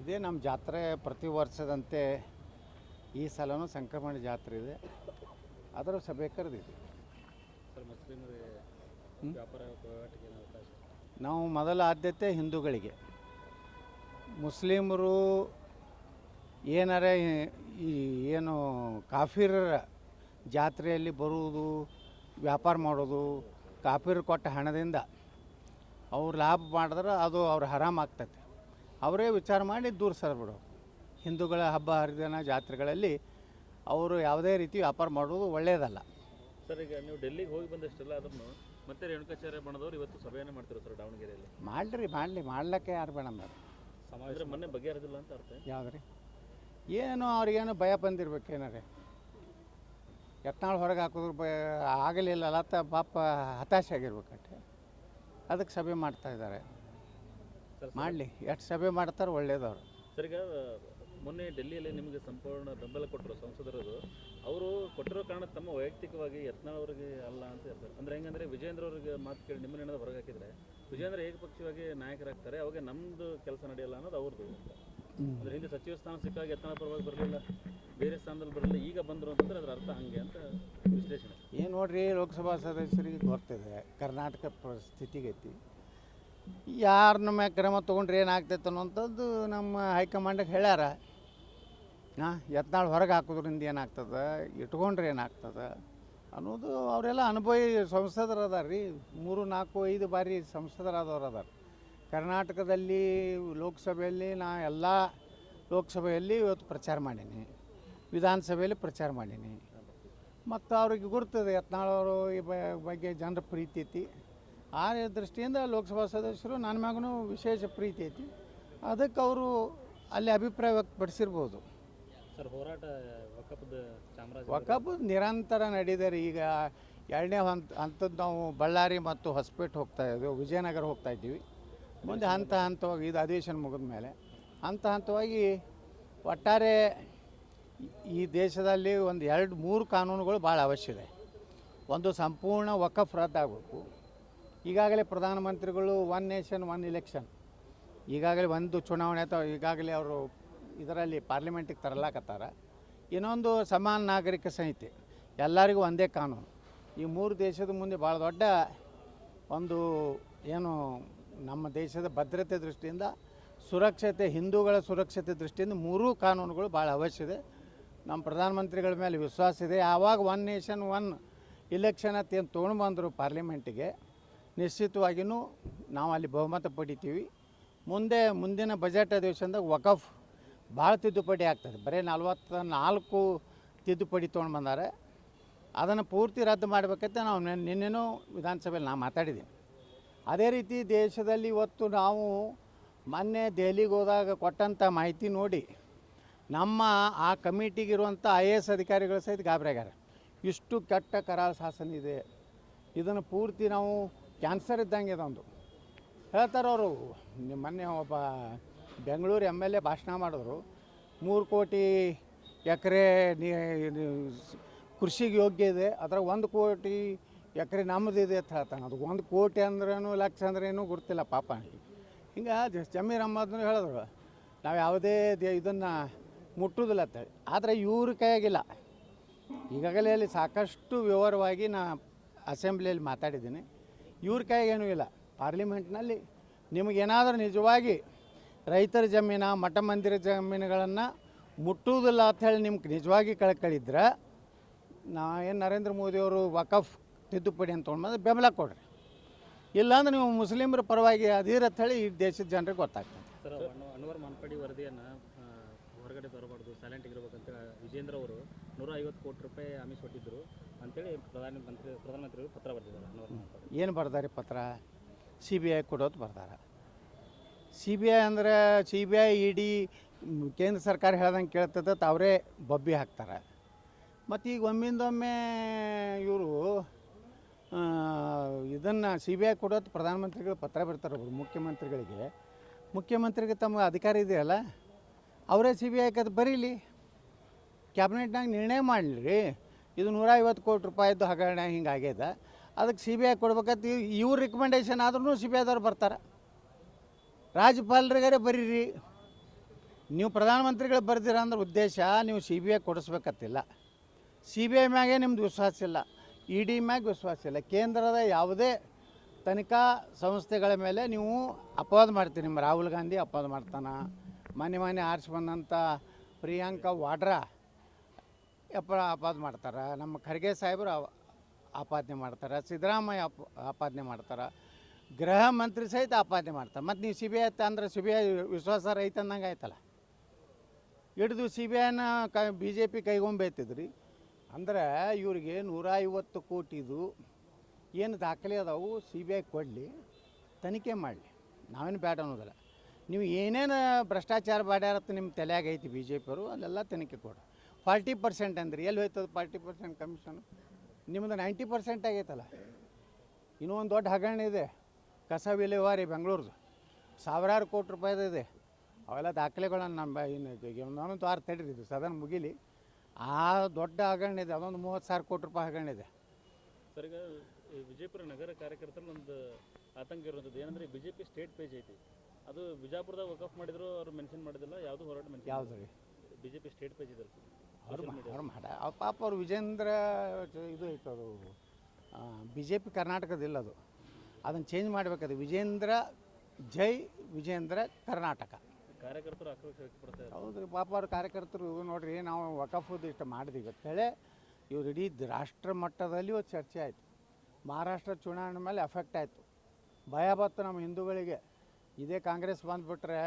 ಇದೇ ನಮ್ಮ ಜಾತ್ರೆ ಪ್ರತಿ ವರ್ಷದಂತೆ ಈ ಸಲನೂ ಸಂಕ್ರಮಣ ಜಾತ್ರೆ ಇದೆ. ಅದರ ಸಭೆ ಕರೆದಿದೆ. ನಾವು ಮೊದಲ ಆದ್ಯತೆ ಹಿಂದೂಗಳಿಗೆ. ಮುಸ್ಲಿಮರು ಏನಾರ ಈ ಏನು ಕಾಫಿರರ ಜಾತ್ರೆಯಲ್ಲಿ ಬರುವುದು, ವ್ಯಾಪಾರ ಮಾಡೋದು, ಕಾಫಿರ್ ಕೊಟ್ಟ ಹಣದಿಂದ ಅವ್ರು ಲಾಭ ಮಾಡಿದ್ರೆ ಅದು ಅವ್ರ ಹರಾಮ್ ಆಗ್ತೈತೆ. ಅವರೇ ವಿಚಾರ ಮಾಡಿ ದೂರ ಸರ್ಬಿಡು. ಹಿಂದೂಗಳ ಹಬ್ಬ ಹರಿದಿನ ಜಾತ್ರೆಗಳಲ್ಲಿ ಅವರು ಯಾವುದೇ ರೀತಿ ವ್ಯಾಪಾರ ಮಾಡೋದು ಒಳ್ಳೆಯದಲ್ಲ ಸರ್ ಈಗ ನೀವು ಡೆಲ್ಲಿಗೆ ಹೋಗಿ ಬಂದಷ್ಟೆಲ್ಲ ಅದನ್ನು ಮತ್ತೆ ರೇಣುಕಾಚಾರ್ಯ ಬಣ್ಣದವ್ರು ಇವತ್ತು ಸಭೆಯನ್ನು ಮಾಡ್ತಿರೋ ಸರ್ ದಾವಣಗೆರೆಯಲ್ಲಿ. ಮಾಡ್ರಿ ಮಾಡಲಿ ಮಾಡ್ಲಿಕ್ಕೆ ಯಾರು ಬೇಡ ಮೇಡಮ್. ಸಮಾಜ ಮೊನ್ನೆ ಬಗೆಹರಿದಿಲ್ಲ ಅಂತ ಅರ್ಥ ಯಾವ್ದ್ರಿ? ಏನೋ ಅವ್ರಿಗೇನು ಭಯ ಬಂದಿರ್ಬೇಕು ಏನಾರೆ? ಎತ್ನಾಳು ಹೊರಗೆ ಹಾಕಿದ್ರು ಭಯ ಆಗಲಿಲ್ಲ ಅಲ್ಲ ಪಾಪ ಹತಾಶೆ ಆಗಿರ್ಬೇಕಟ್ಟೆ ಅದಕ್ಕೆ ಸಭೆ ಮಾಡ್ತಾ ಇದ್ದಾರೆ. ಮಾಡಲಿ, ಎಷ್ಟು ಸಭೆ ಮಾಡ್ತಾರೆ ಒಳ್ಳೇದವ್ರು. ಸರ್ ಮೊನ್ನೆ ಡೆಲ್ಲಿಯಲ್ಲಿ ನಿಮಗೆ ಸಂಪೂರ್ಣ ಬೆಂಬಲ ಕೊಟ್ಟರು ಸಂಸದರದು. ಅವರು ಕೊಟ್ಟಿರೋ ಕಾರಣ ತಮ್ಮ ವೈಯಕ್ತಿಕವಾಗಿ ಯತ್ನಾಳ್ ಅವರಿಗೆ ಅಲ್ಲ ಅಂತ ಹೇಳ್ತಾರೆ. ಅಂದ್ರೆ ಹೆಂಗಂದ್ರೆ ವಿಜೇಂದ್ರ ಅವರಿಗೆ ಮಾತು ಕೇಳಿ ನಿಮ್ಮನ್ನ ಹೊರಗೆ ಹಾಕಿದರೆ, ವಿಜೇಂದ್ರ ಏಕಪಕ್ಷವಾಗಿ ನಾಯಕರಾಗ್ತಾರೆ, ಅವಾಗ ನಮ್ಮದು ಕೆಲಸ ನಡೆಯಲ್ಲ ಅನ್ನೋದು ಅವ್ರದ್ದು ಅಂದ್ರೆ ಹಿಂದೆ ಸಚಿವ ಸ್ಥಾನ ಸಿಕ್ಕಾಗ ಯತ್ನಾಳ ಪರವಾಗಿ ಬರಲಿಲ್ಲ, ಬೇರೆ ಸ್ಥಾನದಲ್ಲಿ ಬರಲಿಲ್ಲ, ಈಗ ಬಂದರು ಅಂತಂದ್ರೆ ಅದರ ಅರ್ಥ ಹಂಗೆ ಅಂತ ವಿಶ್ಲೇಷಣೆ. ಏನು ನೋಡ್ರಿ, ಲೋಕಸಭಾ ಸದಸ್ಯರಿಗೆ ಗೊತ್ತಿದೆ, ಕರ್ನಾಟಕ ಪರಿಸ್ಥಿತಿಗೈತಿ ಯಾರ ಯಾರನ್ನ ಮ್ಯಾಗ ಕ್ರಮ ತೊಗೊಂಡ್ರೆ ಏನಾಗ್ತೈತೆ ಅನ್ನೋಂಥದ್ದು ನಮ್ಮ ಹೈಕಮಾಂಡಿಗೆ ಹೇಳ್ಯಾರ. ಹಾಂ ಎತ್ನಾಳು ಹೊರಗೆ ಹಾಕೋದ್ರಿಂದ ಏನಾಗ್ತದೆ, ಇಟ್ಕೊಂಡ್ರೆ ಏನಾಗ್ತದೆ ಅನ್ನೋದು ಅವರೆಲ್ಲ ಅನುಭವಿ ಸಂಸದರು ಅದಾರ ರೀ ಮೂರು, ನಾಲ್ಕು, ಐದು ಬಾರಿ ಸಂಸದರಾದವ್ರು ಅದಾರ ಕರ್ನಾಟಕದಲ್ಲಿ ಲೋಕಸಭೆಯಲ್ಲಿ ನಾ ಎಲ್ಲ ಲೋಕಸಭೆಯಲ್ಲಿ ಇವತ್ತು ಪ್ರಚಾರ ಮಾಡೀನಿ. ವಿಧಾನಸಭೆಯಲ್ಲಿ ಪ್ರಚಾರ ಮಾಡೀನಿ. ಮತ್ತು ಅವ್ರಿಗೆ ಗುರ್ತದೆ ಯತ್ನಾಳವರು ಈ ಬಗ್ಗೆ ಜನರ ಪ್ರೀತಿ ಐತಿ. ಆ ದೃಷ್ಟಿಯಿಂದ ಲೋಕಸಭಾ ಸದಸ್ಯರು ನನ್ನ ಮ್ಯಾಗೂ ವಿಶೇಷ ಪ್ರೀತಿ ಐತಿ. ಅದಕ್ಕೆ ಅವರು ಅಲ್ಲಿ ಅಭಿಪ್ರಾಯ ವ್ಯಕ್ತಪಡಿಸಿರ್ಬೋದು. ಸರ್ ಹೋರಾಟ ವಕಫದ ಚಾಮರಾಜ ನಿರಂತರ ಈಗ ಎರಡನೇ ಹಂತ ಹಂತದ್ದು ನಾವು ಬಳ್ಳಾರಿ ಮತ್ತು ಹೊಸಪೇಟೆ ಹೋಗ್ತಾ ಇದ್ದೀವಿ ವಿಜಯನಗರ ಹೋಗ್ತಾ ಇದ್ದೀವಿ. ಮುಂದೆ ಹಂತ ಹಂತವಾಗಿ ಇದು ಅಧಿವೇಶನ ಮುಗಿದ ಮೇಲೆ ಹಂತ ಹಂತವಾಗಿ ಒಟ್ಟಾರೆ ಈ- ದೇಶದಲ್ಲಿ ಒಂದು ಎರಡು ಮೂರು ಕಾನೂನುಗಳು ಭಾಳ ಅವಶ್ಯ ಇದೆ. ಒಂದು ಸಂಪೂರ್ಣ ವಕಫ್ ರದ್ದಾಗಬೇಕು ಈಗಾಗಲೇ ಪ್ರಧಾನಮಂತ್ರಿಗಳು ಒನ್ ನೇಷನ್ ಒನ್ ಇಲೆಕ್ಷನ್ ಈಗಾಗಲೇ ಒಂದು ಚುನಾವಣೆ ಅಥವಾ ಈಗಾಗಲೇ ಅವರು ಇದರಲ್ಲಿ ಪಾರ್ಲಿಮೆಂಟಿಗೆ ತರಲಾಕತ್ತಾರ. ಇನ್ನೊಂದು ಸಮಾನ ನಾಗರಿಕ ಸಂಹಿತೆ. ಎಲ್ಲರಿಗೂ ಒಂದೇ ಕಾನೂನು. ಈ ಮೂರು ದೇಶದ ಮುಂದೆ ಭಾಳ ದೊಡ್ಡ ಒಂದು ಏನು ನಮ್ಮ ದೇಶದ ಭದ್ರತೆ ದೃಷ್ಟಿಯಿಂದ, ಸುರಕ್ಷತೆ, ಹಿಂದೂಗಳ ಸುರಕ್ಷತೆ ದೃಷ್ಟಿಯಿಂದ ಮೂರೂ ಕಾನೂನುಗಳು ಭಾಳ ಅವಶ್ಯ ಇದೆ. ನಮ್ಮ ಪ್ರಧಾನಮಂತ್ರಿಗಳ ಮೇಲೆ ವಿಶ್ವಾಸ ಇದೆ. ಆವಾಗ ಒನ್ ನೇಷನ್ ಒನ್ ಇಲೆಕ್ಷನ್ ಅಂತ ಏನು ತೊಗೊಂಡು ಬಂದರು ಪಾರ್ಲಿಮೆಂಟಿಗೆ ನಿಶ್ಚಿತವಾಗಿಯೂ ನಾವು ಅಲ್ಲಿ ಬಹುಮತ ಪಡಿತೀವಿ. ಮುಂದೆ, ಮುಂದಿನ ಬಜೆಟ್ ಅಧಿವೇಶನದಾಗ ವಕಫ್ ಭಾಳ ತಿದ್ದುಪಡಿ ಆಗ್ತದೆ. ಬರೀ ನಲ್ವತ್ತ ನಾಲ್ಕು ತಿದ್ದುಪಡಿ ತೊಗೊಂಡು ಬಂದಾರೆ. ಅದನ್ನು ಪೂರ್ತಿ ರದ್ದು ಮಾಡಬೇಕಂತ ನಾವು ನೆನ್- ನಿನ್ನೆನೂ ವಿಧಾನಸಭೆಯಲ್ಲಿ ನಾನು ಮಾತಾಡಿದ್ದೀನಿ. ಅದೇ ರೀತಿ ದೇಶದಲ್ಲಿ ಇವತ್ತು ನಾವು ಮೊನ್ನೆ ದೆಹಲಿಗೆ ಹೋದಾಗ ಕೊಟ್ಟಂಥ ಮಾಹಿತಿ ನೋಡಿ, ನಮ್ಮ ಆ ಕಮಿಟಿಗಿರುವಂಥ ಐ ಎ ಎಸ್ ಅಧಿಕಾರಿಗಳು ಸಹಿತ ಗಾಬರಿಯಾಗ್ಯಾರ. ಇಷ್ಟು ಕೆಟ್ಟ ಕರಾಳ ಶಾಸನ ಇದೆ. ಇದನ್ನು ಪೂರ್ತಿ ನಾವು ಕ್ಯಾನ್ಸರ್ ಇದ್ದಂಗೆ ಇದೊಂದು ಹೇಳ್ತಾರೆ ಅವರು ಮೊನ್ನೆ ಒಬ್ಬ ಬೆಂಗಳೂರು ಎಂ ಎಲ್ ಎ ಭಾಷಣ ಮಾಡಿದ್ರು, ಮೂರು ಕೋಟಿ ಎಕರೆ ಕೃಷಿಗೆ ಯೋಗ್ಯ ಇದೆ, ಅದ್ರಾಗ ಒಂದು ಕೋಟಿ ಎಕರೆ ಇದೆ ಅಂತ ಹೇಳ್ತಾನೆ. ಅದು ಒಂದು ಕೋಟಿ ಅಂದ್ರೇನು, ಲಕ್ಷ ಅಂದ್ರೇನು ಗೊತ್ತಿಲ್ಲ ಪಾಪ ಹಿಂಗೆ ಜಮೀರ್ ಅಹ್ಮದ್ನು ಹೇಳಿದ್ರು ನಾವು ಯಾವುದೇ ದೇ, ಇದನ್ನು ಮುಟ್ಟುವುದಿಲ್ಲ ಅಂತೇಳಿ ಆದರೆ ಇವ್ರ ಕೈಯಾಗಿಲ್ಲ. ಈಗಾಗಲೇ ಅಲ್ಲಿ ಸಾಕಷ್ಟು ವಿವರವಾಗಿ ನಾ ಅಸೆಂಬ್ಲಿಯಲ್ಲಿ ಮಾತಾಡಿದ್ದೀನಿ. ಇವ್ರ ಕೈಯಾಗೇನೂ ಇಲ್ಲ. ಪಾರ್ಲಿಮೆಂಟ್ನಲ್ಲಿ ನಿಮಗೇನಾದರೂ ನಿಜವಾಗಿ ರೈತರ ಜಮೀನ, ಮಠ ಮಂದಿರ ಜಮೀನುಗಳನ್ನು ಮುಟ್ಟುವುದಿಲ್ಲ ಅಂತ ಹೇಳಿ ನಿಮ್ಗೆ ನಿಜವಾಗಿ ಕಳ್ಕಳಿದ್ರೆ ನಾ ಏನು ನರೇಂದ್ರ ಮೋದಿಯವರು ವಕಫ್ ತಿದ್ದುಪಡಿ ಅಂತ ತೊಗೊಂಡ್ಬಂದ್ರೆ ಬೆಂಬಲ ಕೊಡ್ರಿ. ಇಲ್ಲಾಂದ್ರೆ ನೀವು ಮುಸ್ಲಿಮರ ಪರವಾಗಿ ಅಂತ ಹೇಳಿ ಈ ದೇಶದ ಜನರಿಗೆ ಗೊತ್ತಾಗ್ತದೆ. ಸರ್ ಅನ್ವರ್ ಮಾನ್ಪಡಿ ವರದಿಯನ್ನು ಹೊರಗಡೆ ಬರಬಾರ್ದು ಸೈಲೆಂಟ್ ಇರಬೇಕಂತ ವಿಜೇಂದ್ರ ಅವರು ನೂರ ಐವತ್ತು ಕೋಟಿ ರೂಪಾಯಿ ಆಮಿಷ ಕೊಟ್ಟಿದ್ದರು ಅಂತೇಳಿ ಪ್ರಧಾನ ಮಂತ್ರಿ ಪ್ರಧಾನಮಂತ್ರಿಗಳು ಪತ್ರ ಬರೆದಿದ್ದಾರೆ ಅನ್ವರ್ ಮಾನ್ಪಡಿ ಏನು ಬರ್ದಾರೆ ಪತ್ರ? ಸಿ ಬಿ ಐ ಕೊಡೋದು ಬರ್ದಾರ. ಸಿ ಬಿ ಐ ಅಂದರೆ C B I E D ಕೇಂದ್ರ ಸರ್ಕಾರ ಹೇಳ್ದಂಗೆ ಕೇಳ್ತದ ಅವರೇ ಬಬ್ಬಿ ಹಾಕ್ತಾರೆ. ಮತ್ತು ಈಗ ಒಮ್ಮಿಂದೊಮ್ಮೆ ಇವರು ಇದನ್ನು ಸಿ ಬಿ ಐ ಕೊಡೋದು ಪ್ರಧಾನಮಂತ್ರಿಗಳು ಪತ್ರ ಬರ್ತಾರೆ ಒಬ್ರು ಮುಖ್ಯಮಂತ್ರಿಗಳಿಗೆ. ಮುಖ್ಯಮಂತ್ರಿಗೆ ತಮ್ಮ ಅಧಿಕಾರ ಇದೆಯಲ್ಲ, ಅವರೇ ಸಿ ಬಿ ಐ ಅದು ಬರೀಲಿ. ಕ್ಯಾಬಿನೆಟ್ನಾಗ ನಿರ್ಣಯ ಮಾಡಲಿ. ಇದು ನೂರ ಐವತ್ತು ಕೋಟಿ ರೂಪಾಯಿದ್ದು ಹಗರಣ ಹಿಂಗೆ ಆಗ್ಯದ. ಅದಕ್ಕೆ ಸಿ ಬಿ ಐ ಕೊಡ್ಬೇಕಂತ ಇವ್ರ ರಿಕಮೆಂಡೇಷನ್ ಆದ್ರೂ ಸಿ ಬಿ ಐದವ್ರು ಬರ್ತಾರೆ. ರಾಜ್ಯಪಾಲರಿಗಾರೆ ಬರೀರಿ. ನೀವು ಪ್ರಧಾನಮಂತ್ರಿಗಳು ಬರ್ದಿರ ಅಂದ್ರೆ ಉದ್ದೇಶ, ನೀವು ಸಿ ಬಿ ಐ ಕೊಡಿಸ್ಬೇಕತ್ತಿಲ್ಲ ಸಿ ಬಿ ಐ ಮ್ಯಾಗೆ ನಿಮ್ದು ವಿಶ್ವಾಸ ಇಲ್ಲ. ಇ ಡಿ ಮ್ಯಾಗ ವಿಶ್ವಾಸ ಇಲ್ಲ. ಕೇಂದ್ರದ ಯಾವುದೇ ತನಿಖಾ ಸಂಸ್ಥೆಗಳ ಮೇಲೆ ನೀವು ಅಪವಾದ ಮಾಡ್ತೀರಿ. ನಿಮ್ಮ ರಾಹುಲ್ ಗಾಂಧಿ ಅಪವಾದ ಮಾಡ್ತಾನೆ, ಮನೆ ಮನೆ ಆರಿಸಿ ಬಂದಂಥ ಪ್ರಿಯಾಂಕಾ ವಾಡ್ರಾ ಅಪ ಅಪಾದ ಮಾಡ್ತಾರೆ, ನಮ್ಮ ಖರ್ಗೆ ಸಾಹೇಬರು ಆಪಾದನೆ ಮಾಡ್ತಾರೆ, ಸಿದ್ದರಾಮಯ್ಯ ಆಪಾದನೆ ಮಾಡ್ತಾರೆ, ಗೃಹ ಮಂತ್ರಿ ಸಹಿತ ಆಪಾದನೆ ಮಾಡ್ತಾರೆ. ಮತ್ತು ನೀವು ಸಿ ಬಿ ಐ ಅಂದ್ರೆ ಸಿ ಬಿ ಐ ವಿಶ್ವಾಸ ರೈತ ಅಂದಂಗೆ ಆಯ್ತಲ್ಲ? ಹಿಡಿದು ಸಿ ಬಿ ಐನ ಕ, ಬಿ ಜೆ ಪಿ ಕೈಗೊಂಬೈತಿದ್ರಿ ಅಂದ್ರೆ ಇವರಿಗೆ ನೂರ ಐವತ್ತು ಕೋಟಿದು ಏನು ದಾಖಲೆ ಅದಾವು ಸಿ ಬಿ ಐ ಕೊಡಲಿ, ತನಿಖೆ ಮಾಡಲಿ. ನಾವೇನು ಬ್ಯಾಡ ಅನ್ನೋದಿಲ್ಲ. ನೀವು ಏನೇನು ಭ್ರಷ್ಟಾಚಾರ ಬಾಡ್ಯಾರತ್ತ ನಿಮ್ಮ ತಲೆಯಾಗ ಐತಿ ಬಿ ಜೆ ಪಿಯವರು ಅಲ್ಲೆಲ್ಲ ತನಿಖೆ ಕೊಡು. ಫಾರ್ಟಿ ಪರ್ಸೆಂಟ್ ಅಂದ್ರೆ, ಎಲ್ಲಿ ಹೋಯ್ತದ ಫಾರ್ಟಿ ಪರ್ಸೆಂಟ್ ಕಮಿಷನ್? ನಿಮ್ಮದು ನೈಂಟಿ ಪರ್ಸೆಂಟ್ ಆಗೈತಲ್ಲ. ಇನ್ನೂ ಒಂದು ದೊಡ್ಡ ಹಗರಣ ಇದೆ, ಕಸ ವಿಲೇವಾರಿ ಬೆಂಗಳೂರ್ದು. ಸಾವಿರಾರು ಕೋಟಿ ರೂಪಾಯಿದು ಇದೆ. ಅವೆಲ್ಲ ದಾಖಲೆಗಳನ್ನು ನಮ್ಮ ಏನು ನಾನು ತಡೀರಿ, ಇದು ಸದನ ಮುಗಿಲಿ. ಆ ದೊಡ್ಡ ಹಗರಣ ಇದೆ ಅದೊಂದು ಮೂವತ್ತು ಸಾವಿರ ಕೋಟಿ ರೂಪಾಯಿ ಹಗರಣ ಇದೆ. ಸರ್ ಈಗ ಈ ವಿಜಯಪುರ ನಗರ ಕಾರ್ಯಕರ್ತರ ಒಂದು ಆತಂಕ ಇರುವಂಥದ್ದು. ಏನಂದ್ರೆ B J P state page ಐತಿ. ಅದು ಬಿಜಾಪುರದಾಗ ವಕಫ್ ಮಾಡಿದ್ರು ಅವ್ರು ಮೆನ್ಷನ್ ಮಾಡಿದಿಲ್ಲ ಯಾವುದು ಹೋರಾಟ ಮೆನ್ಷನ್ ಯಾವ್ದು ರೀ? B J P state page ಇದೆ ಅವ್ರು ಅವ್ರು ಮಾಡ ಅವ್ರ ಪಾಪ ಅವ್ರು ವಿಜೇಂದ್ರ ಇದು ಐತೆ ಅದು ಬಿ ಜೆ ಪಿ ಕರ್ನಾಟಕದಿಲ್ಲ ಅದು. ಅದನ್ನು ಚೇಂಜ್ ಮಾಡಬೇಕದು. ವಿಜೇಂದ್ರ ಜೈ ವಿಜೇಂದ್ರ ಕರ್ನಾಟಕ. ಹೌದು ಪಾಪ ಅವ್ರ ಕಾರ್ಯಕರ್ತರು ನೋಡ್ರಿ, ನಾವು ವಕಫುದ್ದು ಇಷ್ಟು ಮಾಡಿದ್ವಿ ಅಂತೇಳಿ ಇವ್ರು ಇಡೀ ರಾಷ್ಟ್ರ ಮಟ್ಟದಲ್ಲಿ ಒಂದು ಚರ್ಚೆ ಆಯಿತು. ಮಹಾರಾಷ್ಟ್ರ ಚುನಾವಣೆ ಮೇಲೆ ಎಫೆಕ್ಟ್ ಆಯಿತು. ಭಯ ಬತ್ತು ನಮ್ಮ ಹಿಂದೂಗಳಿಗೆ. ಇದೇ ಕಾಂಗ್ರೆಸ್ ಬಂದುಬಿಟ್ರೆ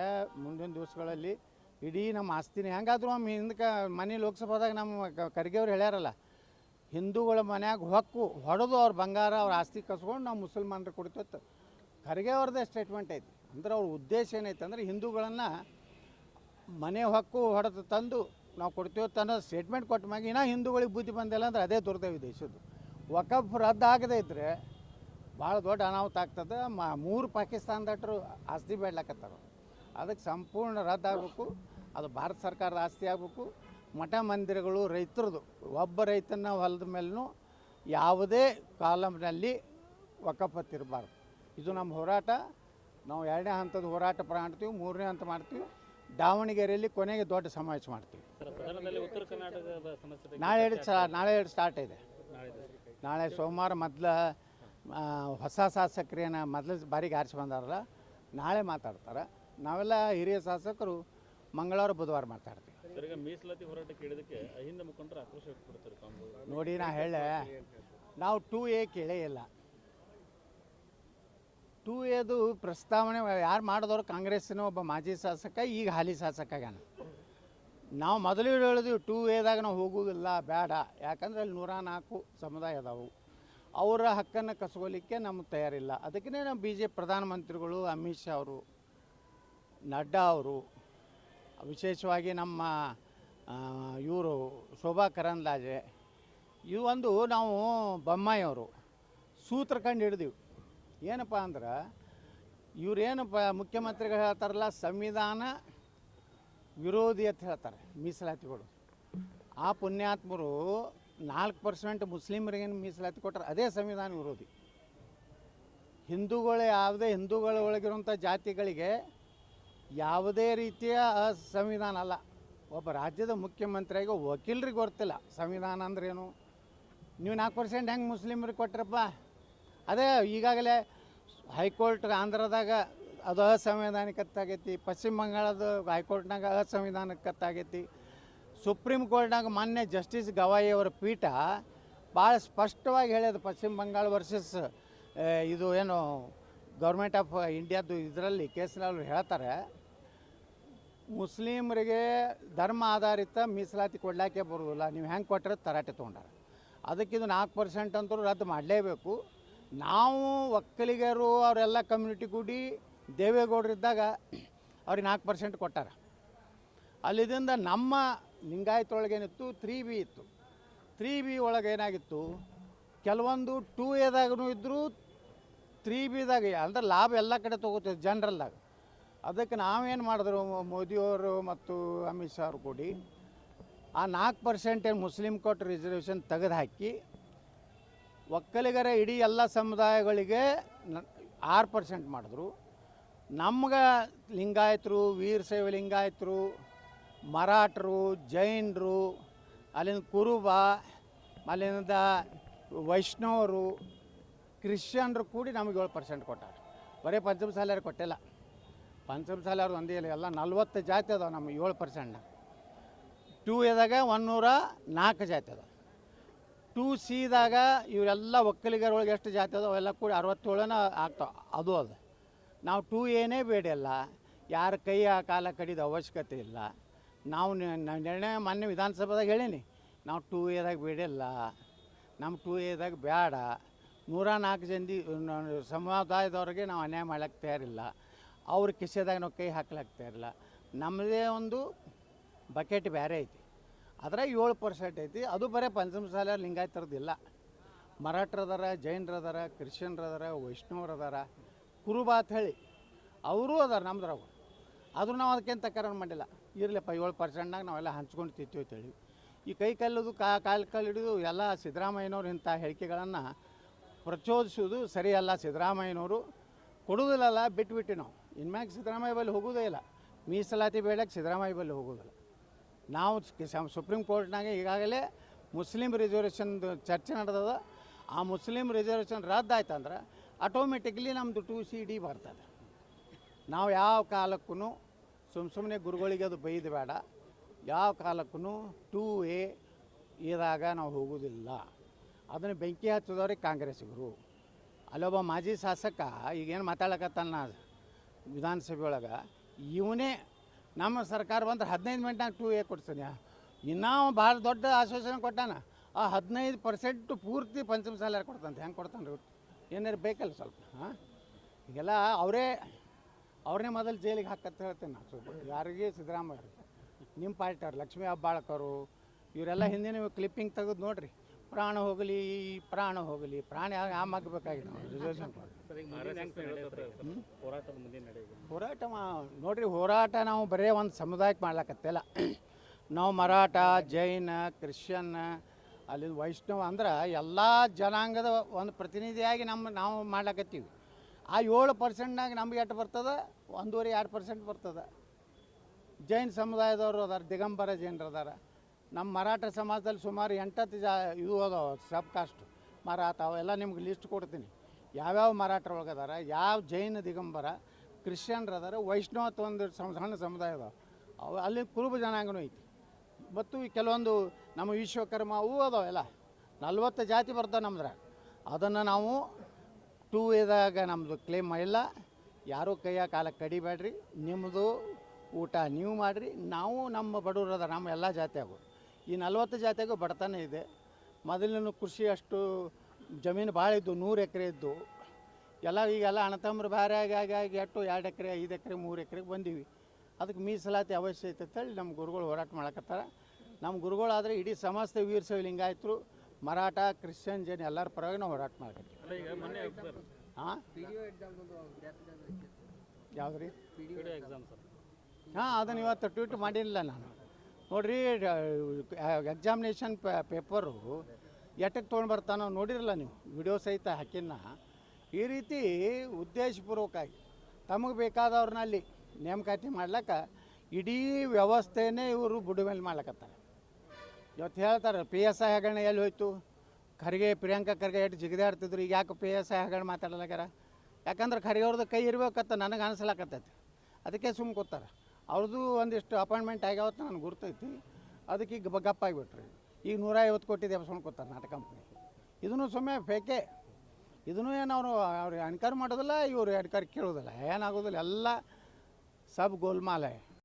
ಮುಂದಿನ ದಿವಸಗಳಲ್ಲಿ ಇಡೀ ನಮ್ಮ ಆಸ್ತಿನೇ. ಹೆಂಗಾದ್ರೂ ನಮ್ಮ ಹಿಂದಕ್ಕೆ ಮನೆ ಲೋಕಸಭಾದಾಗ ನಮ್ಮ ಖರ್ಗೆಯವ್ರು ಹೇಳ್ಯಾರಲ್ಲ, ಹಿಂದೂಗಳ ಮನ್ಯಾಗ ಹೊಕ್ಕು ಹೊಡೆದು ಅವ್ರ ಬಂಗಾರ ಅವ್ರ ಆಸ್ತಿ ಕಸ್ಕೊಂಡು ನಾವು ಮುಸಲ್ಮಾನರು ಕೊಡ್ತಿತ್ತು. ಖರ್ಗೆ ಅವ್ರದ್ದೇ ಸ್ಟೇಟ್ಮೆಂಟ್ ಐತಿ. ಅಂದ್ರೆ ಅವ್ರ ಉದ್ದೇಶ ಏನೈತೆ ಅಂದ್ರೆ ಹಿಂದೂಗಳನ್ನು ಮನೆ ಹಕ್ಕು ಹೊಡೆದು ತಂದು ನಾವು ಕೊಡ್ತೀವಿ ತನ್ನ ಸ್ಟೇಟ್ಮೆಂಟ್ ಕೊಟ್ಟ ಮ್ಯಾಗ ಇನ್ನೂ ಹಿಂದೂಗಳಿಗೆ ಬುದ್ಧಿ ಬಂದಿಲ್ಲ ಅಂದರೆ ಅದೇ ದುರ್ದೈವ ದೇಶದ್ದು. ವಕಫ್ ಆಗದೇ ಇದ್ದರೆ ಭಾಳ ದೊಡ್ಡ ಅನಾಹುತ ಆಗ್ತದೆ. ಮ, ಮೂರು ಪಾಕಿಸ್ತಾನದಟ್ರು ಆಸ್ತಿ ಬೇಡ್ಲಕತ್ತಾರ. ಅದಕ್ಕೆ ಸಂಪೂರ್ಣ ರದ್ದಾಗಬೇಕು ಅದು ಭಾರತ ಸರ್ಕಾರದ ಆಸ್ತಿ ಆಗಬೇಕು. ಮಠ ಮಂದಿರಗಳು ರೈತರದು. ಒಬ್ಬ ರೈತನ ಹೊಲದ ಮೇಲೂ ಯಾವುದೇ ಕಾಲಮ್ನಲ್ಲಿ ವಕಫತ್ತಿರಬಾರ್ದು ಇದು ನಮ್ಮ ಹೋರಾಟ. ನಾವು ಎರಡನೇ ಹಂತದ ಹೋರಾಟ ಮಾಡ್ತೀವಿ ಮೂರನೇ ಹಂತ ಮಾಡ್ತೀವಿ. ದಾವಣಗೆರೆಯಲ್ಲಿ ಕೊನೆಗೆ ದೊಡ್ಡ ಸಮಾವೇಶ ಮಾಡ್ತೀವಿ. ಸರ್ ಪ್ರಧಾನದಲ್ಲಿ ಉತ್ತರ ಕರ್ನಾಟಕದ ಸಮಸ್ಯೆ ನಾಳೆ ಎರಡು ಸ ನಾಳೆ ಎರಡು ಸ್ಟಾರ್ಟ್ ಇದೆ. ನಾಳೆ ಸೋಮವಾರ ಮೊದಲ ಹೊಸ ಶಾಸಕರೇನ ಮೊದಲ ಬಾರಿಗೆ ಆರಿಸಿ ಬಂದಾರಲ್ಲ ನಾಳೆ ಮಾತಾಡ್ತಾರೆ. ನಾವೆಲ್ಲ ಹಿರಿಯ ಶಾಸಕರು ಮಂಗಳವಾರ ಬುಧವಾರ ಮಾತಾಡ್ತೀವಿ. ಸರ್ ಈಗ ಮೀಸಲಾತಿ ಹೋರಾಟ ಕೇಳಿದಕ್ಕೆ ಅಹಿಂದ ಮುಖಂಡರು ಆಕ್ರೋಶ ವ್ಯಕ್ತಪಡ್ತಾರೆ ನೋಡಿ ನಾ ಹೇಳ ನಾವು ಟೂ ಎ ಕೇಳೇ ಇಲ್ಲ ಎದು ಪ್ರಸ್ತಾವನೆ ಯಾರು ಮಾಡಿದವರು ಕಾಂಗ್ರೆಸ್ಸಿನ ಒಬ್ಬ ಮಾಜಿ ಶಾಸಕ, ಈಗ ಹಾಲಿ ಶಾಸಕ ಆಗ್ಯಾನ ನಾವು ಮೊದಲು ಹೇಳಿದ್ವಿ ಟೂ ಎದಾಗ ನಾವು ಹೋಗುವುದಿಲ್ಲ ಬೇಡ ಯಾಕಂದ್ರೆ ಅಲ್ಲಿ ನೂರ ನಾಲ್ಕು ಸಮುದಾಯ ಅದಾವು. ಅವರ ಹಕ್ಕನ್ನು ಕಸ್ಕೊಲಿಕ್ಕೆ ನಮ್ಗೆ ತಯಾರಿಲ್ಲ. ಅದಕ್ಕೇ ನಮ್ಮ ಬಿ ಜೆ ಪ್ರಧಾನಮಂತ್ರಿಗಳು, ಅಮಿತ್ ಶಾ ಅವರು, ನಡ್ಡಾ ಅವರು, ವಿಶೇಷವಾಗಿ ನಮ್ಮ ಇವರು ಶೋಭಾ ಕರಂದ್ಲಾಜೆ ಇವೊಂದು ನಾವು ಬೊಮ್ಮಾಯಿಯವರು ಸೂತ್ರ ಕಂಡು ಹಿಡಿದೀವಿ. ಏನಪ್ಪ ಅಂದ್ರೆ ಇವ್ರೇನು ಪ ಮುಖ್ಯಮಂತ್ರಿಗಳು ಹೇಳ್ತಾರಲ್ಲ, ಸಂವಿಧಾನ ವಿರೋಧಿ ಅಂತ ಹೇಳ್ತಾರೆ ಮೀಸಲಾತಿಗಳು. ಆ ಪುಣ್ಯಾತ್ಮರು ನಾಲ್ಕು ಪರ್ಸೆಂಟ್ ಮುಸ್ಲಿಮರಿಗೇನು ಮೀಸಲಾತಿ ಕೊಟ್ಟರೆ ಅದೇ ಸಂವಿಧಾನ ವಿರೋಧಿ. ಹಿಂದೂಗಳು ಯಾವುದೇ ಹಿಂದೂಗಳ ಒಳಗಿರುವಂಥ ಜಾತಿಗಳಿಗೆ ಯಾವುದೇ ರೀತಿಯ ಸಂವಿಧಾನ ಅಲ್ಲ. ಒಬ್ಬ ರಾಜ್ಯದ ಮುಖ್ಯಮಂತ್ರಿಯಾಗಿ ವಕೀಲರಿಗೆ ಗೊತ್ತಿಲ್ಲ, ಸಂವಿಧಾನ ಅಂದ್ರೇನು? ನೀವು ನಾಲ್ಕು ಪರ್ಸೆಂಟ್ ಹೆಂಗೆ ಮುಸ್ಲಿಮ್ರಿಗೆ ಕೊಟ್ರಪ್ಪ? ಅದೇ ಈಗಾಗಲೇ ಹೈಕೋರ್ಟ್ ಆಂಧ್ರದಾಗ ಅದು ಅಸಂವಿಧಾನಿಕತ್ತಾಗೈತಿ, ಪಶ್ಚಿಮ ಬಂಗಾಳದ ಹೈಕೋರ್ಟ್ನಾಗ ಅಸಂವಿಧಾನಿಕತ್ತಾಗೈತಿ ಸುಪ್ರೀಂ ಕೋರ್ಟ್ನಾಗ ಮೊನ್ನೆ ಜಸ್ಟಿಸ್ ಗವಾಯಿ ಅವರ ಪೀಠ ಭಾಳ ಸ್ಪಷ್ಟವಾಗಿ ಹೇಳ್ಯದ ಪಶ್ಚಿಮ ಬಂಗಾಳ ವರ್ಸಸ್ ಇದು ಏನು ಗೌರ್ಮೆಂಟ್ ಆಫ್ ಇಂಡಿಯಾದ್ದು ಇದರಲ್ಲಿ ಕೇಸಿನಲ್ಲಿ ಹೇಳ್ತಾರೆ, ಮುಸ್ಲಿಮರಿಗೆ ಧರ್ಮ ಆಧಾರಿತ ಮೀಸಲಾತಿ ಕೊಡ್ಲಾಕೆ ಬರುವುದಿಲ್ಲ, ನೀವು ಹೆಂಗೆ ಕೊಟ್ಟರೆ ತರಾಟೆ ತೊಗೊಂಡಾರೆ. ಅದಕ್ಕೆ ಇದು ನಾಲ್ಕು ಪರ್ಸೆಂಟ್ ಅಂತೂ ರದ್ದು ಮಾಡಲೇಬೇಕು. ನಾವು ಒಕ್ಕಲಿಗರು, ಅವರೆಲ್ಲ ಕಮ್ಯುನಿಟಿ ಕೂಡಿ ದೇವೇಗೌಡರಿದ್ದಾಗ ಅವ್ರಿಗೆ ನಾಲ್ಕು ಪರ್ಸೆಂಟ್ ಕೊಟ್ಟಾರ. ಅಲ್ಲಿದಿಂದ ನಮ್ಮ ಲಿಂಗಾಯತೊಳಗೇನಿತ್ತು ತ್ರೀ ಬಿ ಇತ್ತು. ತ್ರೀ ಬಿ ಒಳಗೆ ಏನಾಗಿತ್ತು? ಕೆಲವೊಂದು ಟೂ ಎದಾಗೂ ಇದ್ದರು ತ್ರೀ ಬಿದಾಗ ಅಂದ್ರೆ ಲಾಭ ಎಲ್ಲ ಕಡೆ ತೊಗೋತೀವಿ ಜನರಲ್ದಾಗ ಅದಕ್ಕೆ ನಾವೇನು ಮಾಡಿದ್ರು ಮೋದಿಯವರು ಮತ್ತು ಅಮಿತ್ ಶಾ ಅವರು ಕೂಡಿ ಆ ನಾಲ್ಕು ಪರ್ಸೆಂಟ್ ಏನು ಮುಸ್ಲಿಂ ಕೋಟ್ ರಿಸರ್ವೇಷನ್ ತೆಗೆದು ಹಾಕಿ ಒಕ್ಕಲಿಗರ ಇಡೀ ಎಲ್ಲ ಸಮುದಾಯಗಳಿಗೆ ಆರು ಪರ್ಸೆಂಟ್ ಮಾಡಿದ್ರು. ನಮ್ಗೆ ಲಿಂಗಾಯತರು ವೀರಶೈವ ಲಿಂಗಾಯತರು, ಮರಾಠರು, ಜೈನರು, ಅಲ್ಲಿನ ಕುರುಬ ಅಲ್ಲಿಂದ ವೈಷ್ಣವರು, ಕ್ರಿಶ್ಚಿಯನ್ರು ಕೂಡಿ ನಮಗೆ ಏಳು ಪರ್ಸೆಂಟ್ ಕೊಟ್ಟಾರೆ. ಬರೀ ಪಂಚಮಸಾಲಿಯವ್ರು ಕೊಟ್ಟಿಲ್ಲ. ಪಂಚಮಸಾಲಿಯವ್ರು ಒಂದೇ ಇಲ್ಲ, ಎಲ್ಲ ನಲ್ವತ್ತು ಜಾತಿ ಅದಾವೆ ನಮ್ಮ ಏಳು ಪರ್ಸೆಂಟ್ ಟೂ ಎದಾಗ ಒನ್ನೂರ ನಾಲ್ಕು ಜಾತಿ ಅದಾವೆ. ಟೂ ಸಿದಾಗ ಇವರೆಲ್ಲ ಒಕ್ಕಲಿಗರೊಳಗೆ ಎಷ್ಟು ಜಾತಿ ಅದಾವ ಅವೆಲ್ಲ ಕೂಡಿ ಅರವತ್ತೇಳನ ಆಗ್ತಾವೆ ಅದು ಅದು. ನಾವು ಟೂ ಏನೇ ಬೇಡಿಲ್ಲ. ಯಾರ ಆ ಕಾಲ ಕಡಿದ ಅವಶ್ಯಕತೆ ಇಲ್ಲ. ನಾವು ನಿರ್ಣಯ ಮೊನ್ನೆ ವಿಧಾನಸಭಾದಾಗ ಹೇಳೀನಿ. ನಾವು ಟೂ ಎದಾಗ ಬೇಡಿಲ್ಲ. ನಮ್ಮ ಟೂ ಎದಾಗ ಬೇಡ ನೂರ ನಾಲ್ಕು ಜನದಿ ಸಮುದಾಯದವ್ರಿಗೆ ನಾವು ಅನ್ಯಾಯ ಮಾಡಕ್ಕೆ ತಯಾರಿಲ್ಲ. ಅವ್ರ ಕಿಸೆದಾಗ ನಾವು ಕೈ ಹಾಕ್ಲಿಕ್ಕೆ ತಯಾರಿಲ್ಲ. ನಮ್ಮದೇ ಒಂದು ಬಕೆಟ್ ಬೇರೆ ಐತಿ. ಅದ್ರಾಗ ಏಳು ಪರ್ಸೆಂಟ್ ಐತಿ. ಅದು ಬರೀ ಪಂಚಮಸಾಲ ಲಿಂಗಾಯತರದಿಲ್ಲ ಮರಾಠ್ರದಾರ ಜೈನರದಾರ ಜೈನರು ಅದಾರ, ಕ್ರಿಶ್ಚಿಯನ್ರು ಅದಾರ, ವೈಷ್ಣವ್ರು ಅದಾರ, ಕುರುಬ ಅಂತ ಹೇಳಿ ಅವರೂ ಅದಾರ ನಮ್ದ್ರಾಗ. ಆದರೂ ನಾವು ಅದಕ್ಕೇನು ತಕರಾರು ಮಾಡಿಲ್ಲ. ಇರಲಿಪ್ಪ ಏಳು ಪರ್ಸೆಂಟ್ನಾಗ ನಾವೆಲ್ಲ ಹಂಚ್ಕೊಂಡು ತಿಂತೀವಿ ಅಂತೇಳಿ ಈ ಕೈ ಕಲ್ಲದು, ಕಾ, ಕಾಲು ಕಾಲು ಹಿಡಿದು ಎಲ್ಲ ಸಿದ್ದರಾಮಯ್ಯನವ್ರು ಇಂಥ ಹೇಳಿಕೆಗಳನ್ನು ಪ್ರಚೋದಿಸೋದು ಸರಿಯಲ್ಲ ಸಿದ್ದರಾಮಯ್ಯನವರು. ಕೊಡೋದಿಲ್ಲಲ್ಲ ಬಿಟ್ಬಿಟ್ಟು ನಾವು. ಇನ್ಮ್ಯಾಗ ಸಿದ್ದರಾಮಯ್ಯ ಬಳಿ ಹೋಗೋದೇ ಇಲ್ಲ. ಮೀಸಲಾತಿ ಬೇಡಕ್ಕೆ ಸಿದ್ದರಾಮಯ್ಯ ಬಳಿ ಹೋಗೋದಿಲ್ಲ. ನಾವು ಸುಪ್ರೀಂ ಕೋರ್ಟ್ನಾಗ ಈಗಾಗಲೇ ಮುಸ್ಲಿಂ ರಿಸರ್ವೇಷನ್ದು ಚರ್ಚೆ ನಡೆದದ. ಆ ಮುಸ್ಲಿಂ ರಿಸರ್ವೇಷನ್ ರದ್ದಾಯ್ತಂದ್ರೆ ಆಟೋಮೆಟಿಕ್ಲಿ ನಮ್ಮದು ಟು ಸಿ ಡಿ ಬರ್ತದೆ. ನಾವು ಯಾವ ಕಾಲಕ್ಕೂ ಸುಮ್ ಸುಮ್ಮನೆ ಗುರುಗಳಿಗೆ ಅದು ಬೈದು ಬೇಡ. ಯಾವ ಕಾಲಕ್ಕೂ ಟೂ ಎ ಇದಾಗ ನಾವು ಹೋಗೋದಿಲ್ಲ. ಅದನ್ನು ಬೆಂಕಿ ಹಚ್ಚಿದವ್ರಿಗೆ ಕಾಂಗ್ರೆಸ್ಸಿಗರು ಅಲ್ಲೊಬ್ಬ ಮಾಜಿ ಶಾಸಕ ಈಗೇನು ಮಾತಾಡಕತ್ತಾನ ವಿಧಾನಸಭೆ ಒಳಗೆ, ಇವನೇ ನಮ್ಮ ಸರ್ಕಾರ ಬಂದ್ರೆ ಹದಿನೈದು ಮಿನಿಟ್ನಾಗ ಟೂ ಎ ಕೊಡ್ತಾನೆ ಇನ್ನೂ ಭಾಳ ದೊಡ್ಡ ಆಶ್ವಾಸನೆ ಕೊಟ್ಟಾನ. ಆ ಹದಿನೈದು ಪರ್ಸೆಂಟ್ ಪೂರ್ತಿ ಪಂಚಮ ಸಾಲ ಕೊಡ್ತಂತೆ. ಹೆಂಗೆ ಕೊಡ್ತಾನೆ ರೀ ಏನಾರು ಬೇಕಲ್ಲ ಸ್ವಲ್ಪ, ಹಾಂ? ಈಗೆಲ್ಲ ಅವರೇ, ಅವ್ರನ್ನೇ ಮೊದಲು ಜೈಲಿಗೆ ಹಾಕತ್ತ ಹೇಳ್ತೇನೆ ನಾನು ಯಾರಿಗೆ ಸಿದ್ದರಾಮಯ್ಯ ನಿಮ್ಮ ಪಾರ್ಟಿಯವ್ರು ಲಕ್ಷ್ಮೀ ಹೆಬ್ಬಾಳ್ಕರು, ಇವರೆಲ್ಲ ಹಿಂದಿನ ಕ್ಲಿಪ್ಪಿಂಗ್ ತೆಗೆದು ನೋಡ್ರಿ. ಪ್ರಾಣ ಹೋಗಲಿ ಪ್ರಾಣ ಹೋಗಲಿ ಪ್ರಾಣ ಆಮಾಗಬೇಕಾಗಿದೆ ನಾವು ರಿಸರ್ವೇಷನ್ ಹೋರಾಟ ಮಾ- ನೋಡ್ರಿ ಹೋರಾಟ ನಾವು ಬರೇ ಒಂದು ಸಮುದಾಯಕ್ಕೆ ಮಾಡ್ಲಕತ್ತಿಲ್ಲ ನಾವು ಮರಾಠ ಜೈನ ಕ್ರಿಶ್ಚಿಯನ್ ಅಲ್ಲಿ ವೈಷ್ಣವ ಅಂದ್ರೆ ಎಲ್ಲ ಜನಾಂಗದ ಒಂದು ಪ್ರತಿನಿಧಿಯಾಗಿ ನಮ್ಮ ನಾವು ಮಾಡ್ಲಕತ್ತೀವಿ. ಆ ಏಳು ಪರ್ಸೆಂಟ್ನಾಗ ನಮ್ಗೆ ಎಷ್ಟು ಬರ್ತದೆ? ಒಂದೂವರೆ ಎರಡು ಪರ್ಸೆಂಟ್ ಬರ್ತದೆ. ಜೈನ್ ಸಮುದಾಯದವರು ಅದಾರ ದಿಗಂಬರ ಜೈನರು ಅದಾರ ನಮ್ಮ ಮರಾಠ ಸಮಾಜದಲ್ಲಿ ಸುಮಾರು ಎಂಟತ್ತು ಜಾ ಇದು ಅದಾವ ಸಬ್ ಕಾಸ್ಟ್ ಮರಾಠ ಅವೆಲ್ಲ ನಿಮ್ಗೆ ಲಿಸ್ಟ್ ಕೊಡ್ತೀನಿ. ಯಾವ್ಯಾವ ಮರಾಠರ ಒಳಗೆ ಅದಾರ ಯಾವ ಜೈನ ದಿಗಂಬರ, ಕ್ರಿಶ್ಚಿಯನ್ರು ಅದಾರ ವೈಷ್ಣವತ್ವ ಒಂದು ಸಮ, ಸಣ್ಣ ಸಮುದಾಯ ಅದಾವ. ಅವು ಅಲ್ಲಿ ಕುರುಬ ಜನಾಂಗನೂ ಐತಿ. ಮತ್ತು ಕೆಲವೊಂದು ನಮ್ಮ ವಿಶ್ವಕರ್ಮ ಅವು ಅದಾವೆಲ್ಲ ನಲ್ವತ್ತು ಜಾತಿ ಬರ್ತಾವೆ ನಮ್ದ್ರಾಗ ಅದನ್ನು ನಾವು ಟೂ ಇದಾಗ ನಮ್ಮದು ಕ್ಲೇಮ್ ಇಲ್ಲ ಯಾರೂ ಕೈಯ ಕಾಲ ಕಡಿಬೇಡ್ರಿ. ನಿಮ್ಮದು ಊಟ ನೀವು ಮಾಡಿರಿ. ನಾವು ನಮ್ಮ ಬಡವರದ ನಮ್ಮ ಎಲ್ಲ ಜಾತಿಯಾಗು ಈ ನಲವತ್ತು ಜಾತಿಗೂ ಬಡತನ ಇದೆ. ಮೊದಲಿನ ಕೃಷಿ ಅಷ್ಟು ಜಮೀನು ಭಾಳ ಇದ್ದು ನೂರು ಎಕರೆ ಇದ್ದು ಎಲ್ಲ ಈಗೆಲ್ಲ ಅಣ್ಣತಮ್ಮರು ಬೇರೆ ಆಗಿ ಆಗಿ ಆಗಿ ಎಟ್ಟು ಎರಡು ಎಕರೆ ಐದು ಎಕರೆ ಮೂರು ಎಕರೆಗೆ ಬಂದೀವಿ. ಅದಕ್ಕೆ ಮೀಸಲಾತಿ ಅವಶ್ಯ ಐತೆ ಅಂತೇಳಿ ನಮ್ಮ ಗುರುಗಳು ಹೋರಾಟ ಮಾಡಕತ್ತಾರ. ನಮ್ಮ ಗುರುಗಳಾದರೆ ಇಡೀ ಸಮಸ್ತ ವೀರಶೈವ ಲಿಂಗಾಯತರು ಮರಾಠ ಕ್ರಿಶ್ಚಿಯನ್ ಜನ ಎಲ್ಲರ ಪರವಾಗಿ ನಾವು ಹೋರಾಟ ಮಾಡಕತ್ತೀವಿ. ಹಾಂ ಯಾವ್ದು ರೀ ವಿಡಿಯೋ ಎಕ್ಸಾಮ್ ಸರ್. ಹಾಂ ಅದನ್ನು ಇವತ್ತು ಟ್ವೀಟ್ ಮಾಡಿಲ್ಲ ನಾನು. ನೋಡ್ರಿ ಎಕ್ಸಾಮಿನೇಷನ್ ಪೇಪರು ಎಟಕ್ಕೆ ತೊಗೊಂಡು ಬರ್ತಾನೋ ನೋಡಿರಲ್ಲ ನೀವು ವಿಡಿಯೋ ಸಹಿತ ಹಾಕಿನ ಈ ರೀತಿ ಉದ್ದೇಶಪೂರ್ವಕವಾಗಿ ತಮಗೆ ಬೇಕಾದವ್ರನ್ನ ಅಲ್ಲಿ ನೇಮಕಾತಿ ಮಾಡ್ಲಿಕ್ಕೆ ಇಡೀ ವ್ಯವಸ್ಥೆನೇ ಇವರು ಬುಡಮೇಲೆ ಮಾಡ್ಲಕತ್ತಾರೆ. ಇವತ್ತು ಹೇಳ್ತಾರೆ ಪಿ ಎಸ್ ಐ ಹಗರಣ ಎಲ್ಲಿ ಹೋಯ್ತು? ಖರ್ಗೆ, ಪ್ರಿಯಾಂಕಾ ಖರ್ಗೆ ಎಷ್ಟು ಜಿಗಿದಾಡ್ತಿದ್ರು ಈಗ ಯಾಕೆ ಪಿ ಎಸ್ ಐ ಹಗರಣ ಮಾತಾಡಲಾಗ್ಯಾರ ಯಾಕಂದ್ರೆ ಖರ್ಗೆ ಅವ್ರದ್ದು ಕೈ ಇರ್ಬೇಕತ್ತ ನನಗೆ ಅನಿಸ್ಲಾಕತ್ತೈತಿ. ಅದಕ್ಕೆ ಸುಮ್ಮ ಕೂತಾರ. ಅವ್ರದ್ದು ಒಂದಿಷ್ಟು ಅಪಾಯಿಂಟ್ಮೆಂಟ್ ಆಗ್ಯಾವತ್ತು ನನಗೆ ಗುರ್ತೈತಿ. ಅದಕ್ಕೆ ಈಗ ಗಪ್ಪ ಆಗಿಬಿಟ್ರಿ ಈಗ ನೂರ ಐವತ್ತು ಕೋಟಿ ದೇವಸ್ಕೊತಾರೆ ಕೂತಾರೆ ನಾಟಕ ಕಂಪ್ನಿ. ಇದನ್ನು ಸುಮ್ಮನೆ ಫೇಕೆ. ಇದನ್ನು ಏನು ಅವರು, ಅವ್ರು ಅಣ್ಕಾರ ಮಾಡೋದಿಲ್ಲ, ಇವರು ಎನ್ಕರ್ ಕೇಳೋದಿಲ್ಲ. ಏನಾಗೋದಿಲ್ಲ, ಎಲ್ಲ ಸಬ್ ಗೋಲ್ಮಾಲೆ.